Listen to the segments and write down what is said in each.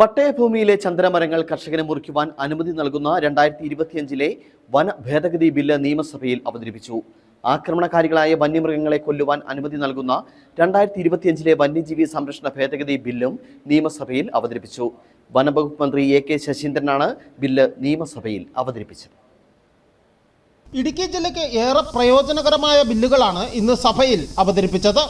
പട്ടയഭൂമിയിലെ ചന്ദനമരങ്ങൾ കർഷകന് മുറിക്കുവാൻ അനുമതി നൽകുന്ന രണ്ടായിരത്തി ഇരുപത്തിയഞ്ചിലെ വന ഭേദഗതി ബില്ല് നിയമസഭയിൽ അവതരിപ്പിച്ചു. ആക്രമണകാരികളായ വന്യമൃഗങ്ങളെ കൊല്ലുവാൻ അനുമതി നൽകുന്ന രണ്ടായിരത്തി ഇരുപത്തിയഞ്ചിലെ വന്യജീവി സംരക്ഷണ ഭേദഗതി ബില്ലും നിയമസഭയിൽ അവതരിപ്പിച്ചു. വനംവകുപ്പ് മന്ത്രി എ കെ ശശീന്ദ്രനാണ് ബില്ല് നിയമസഭയിൽ അവതരിപ്പിച്ചത്. ഇടുക്കി ജില്ലയ്ക്ക് ഏറെ പ്രയോജനകരമായ ബില്ലുകളാണ് ഇന്ന് സഭയിൽ അവതരിപ്പിച്ചത്.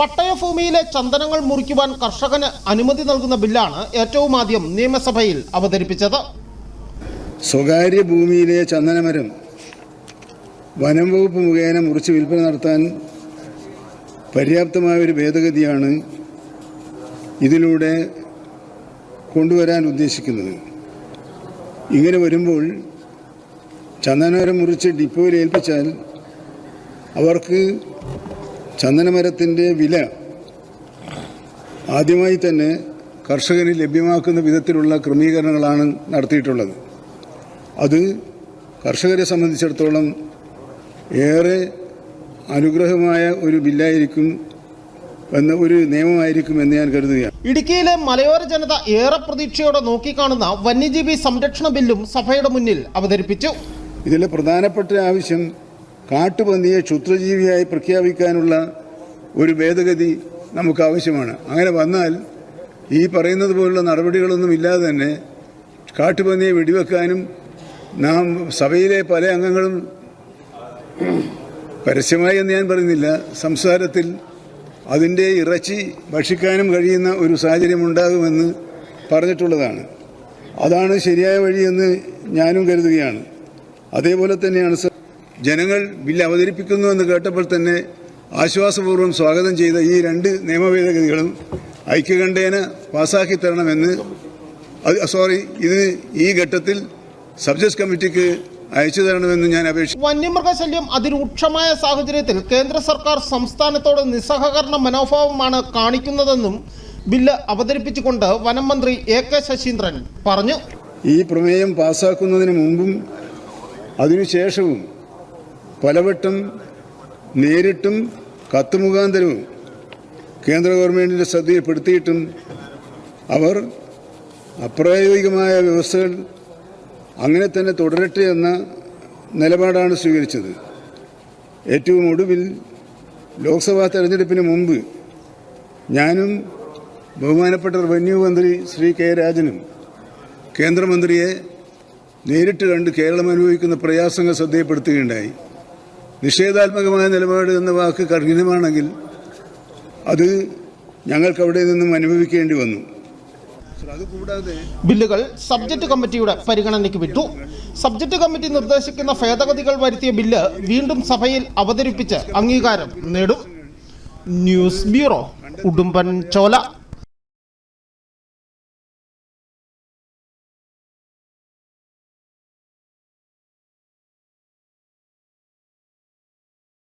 പട്ടയഭൂമിയിലെ ചന്ദനങ്ങൾ മുറിക്കുവാൻ കർഷകന് അനുമതി നൽകുന്ന ബില്ലാണ് ഏറ്റവും ആദ്യം നിയമസഭയിൽ അവതരിപ്പിച്ചത്. സ്വകാര്യ ഭൂമിയിലെ ചന്ദനമരം വനം വകുപ്പ് മുഖേന മുറിച്ച് വിൽപ്പന നടത്താൻ പര്യാപ്തമായ ഒരു ഭേദഗതിയാണ് ഇതിലൂടെ കൊണ്ടുവരാൻ ഉദ്ദേശിക്കുന്നത്. ഇങ്ങനെ വരുമ്പോൾ ചന്ദനമരം മുറിച്ച് ഡിപ്പോയിൽ ഏൽപ്പിച്ചാൽ അവർക്ക് ചന്ദനമരത്തിന്റെ വില ആദ്യമായി തന്നെ കർഷകന് ലഭ്യമാക്കുന്ന വിധത്തിലുള്ള ക്രമീകരണങ്ങളാണ് നടത്തിയിട്ടുള്ളത്. അത് കർഷകരെ സംബന്ധിച്ചിടത്തോളം ഏറെ അനുഗ്രഹമായ ഒരു ബില്ലായിരിക്കും എന്ന ഒരു നിയമമായിരിക്കും എന്ന് ഞാൻ കരുതുകയാണ്. ഇടുക്കിയിലെ മലയോര ജനത ഏറെ പ്രതീക്ഷയോടെ നോക്കിക്കാണുന്ന വന്യജീവി സംരക്ഷണ ബില്ലും സഭയുടെ മുന്നിൽ അവതരിപ്പിച്ചു. ഇതിലെ പ്രധാനപ്പെട്ട ആവശ്യം കാട്ടുപന്നിയെ ക്ഷുദ്രജീവിയായി പ്രഖ്യാപിക്കാനുള്ള ഒരു ഭേദഗതി നമുക്ക് ആവശ്യമാണ് അങ്ങനെ വന്നാൽ ഈ പറയുന്നത് പോലുള്ള നടപടികളൊന്നും ഇല്ലാതെ തന്നെ കാട്ടുപന്നിയെ വെടിവെക്കാനും നാം സഭയിലെ പല അംഗങ്ങളും പരസ്യമായി എന്ന് ഞാൻ പറയുന്നില്ല സംസാരത്തിൽ അതിന്റെ ഇറച്ചി ഭക്ഷിക്കാനും കഴിയുന്ന ഒരു സാഹചര്യം ഉണ്ടാകുമെന്ന് പറഞ്ഞിട്ടുള്ളതാണ്. അതാണ് ശരിയായ വഴിയെന്ന് ഞാനും കരുതുകയാണ്. അതേപോലെ തന്നെയാണ് ജനങ്ങൾ ബില്ല് അവതരിപ്പിക്കുന്നു എന്ന് കേട്ടപ്പോൾ തന്നെ ആശ്വാസപൂർവം സ്വാഗതം ചെയ്ത ഈ രണ്ട് നിയമഭേദഗതികളും ഐക്യകണ്ഠേന പാസാക്കി തരണമെന്ന് സോറി ഇത് ഈ ഘട്ടത്തിൽ സബ്ജക്ട് കമ്മിറ്റിക്ക് അയച്ചു തരണമെന്ന് ഞാൻ അപേക്ഷിച്ചു വന്യമൃഗശല്യം അതിരൂക്ഷമായ സാഹചര്യത്തിൽ കേന്ദ്ര സർക്കാർ സംസ്ഥാനത്തോട് നിസ്സഹകരണ മനോഭാവമാണ് കാണിക്കുന്നതെന്നും ബില്ല് അവതരിപ്പിച്ചുകൊണ്ട് വനം മന്ത്രി എ കെ ശശീന്ദ്രൻ പറഞ്ഞു. ഈ പ്രമേയം പാസാക്കുന്നതിന് മുമ്പും അതിനുശേഷവും പലവട്ടം നേരിട്ടും കത്ത് മുഖാന്തരവും കേന്ദ്ര ഗവൺമെന്റിന്റെ ശ്രദ്ധയിൽപ്പെടുത്തിയിട്ടും അവർ അപ്രായോഗികമായ വ്യവസ്ഥകൾ അങ്ങനെ തന്നെ തുടരട്ടെ എന്ന നിലപാടാണ് സ്വീകരിച്ചത്. ഏറ്റവും ഒടുവിൽ ലോക്സഭാ തെരഞ്ഞെടുപ്പിന് മുമ്പ് ഞാനും ബഹുമാനപ്പെട്ട റവന്യൂ മന്ത്രി ശ്രീ കെ രാജനും കേന്ദ്രമന്ത്രിയെ നേരിട്ട് കണ്ട് കേരളം അനുഭവിക്കുന്ന പ്രയാസങ്ങൾ ശ്രദ്ധയപ്പെടുത്തുകയുണ്ടായി നിഷേധാത്മകമായ നിലപാട് എന്ന വാക്ക് കഠിനമാണെങ്കിൽ അത് ഞങ്ങൾക്ക് അവിടെ നിന്നും അനുഭവിക്കേണ്ടി വന്നു. ബില്ലുകൾ സബ്ജക്ട് കമ്മിറ്റിയുടെ പരിഗണനയ്ക്ക് വിട്ടു. സബ്ജക്ട് കമ്മിറ്റി നിർദ്ദേശിക്കുന്ന ഭേദഗതികൾ വരുത്തിയ ബില്ല് വീണ്ടും സഭയിൽ അവതരിപ്പിച്ച് അംഗീകാരം നേടും. News bureau Udumbanchola.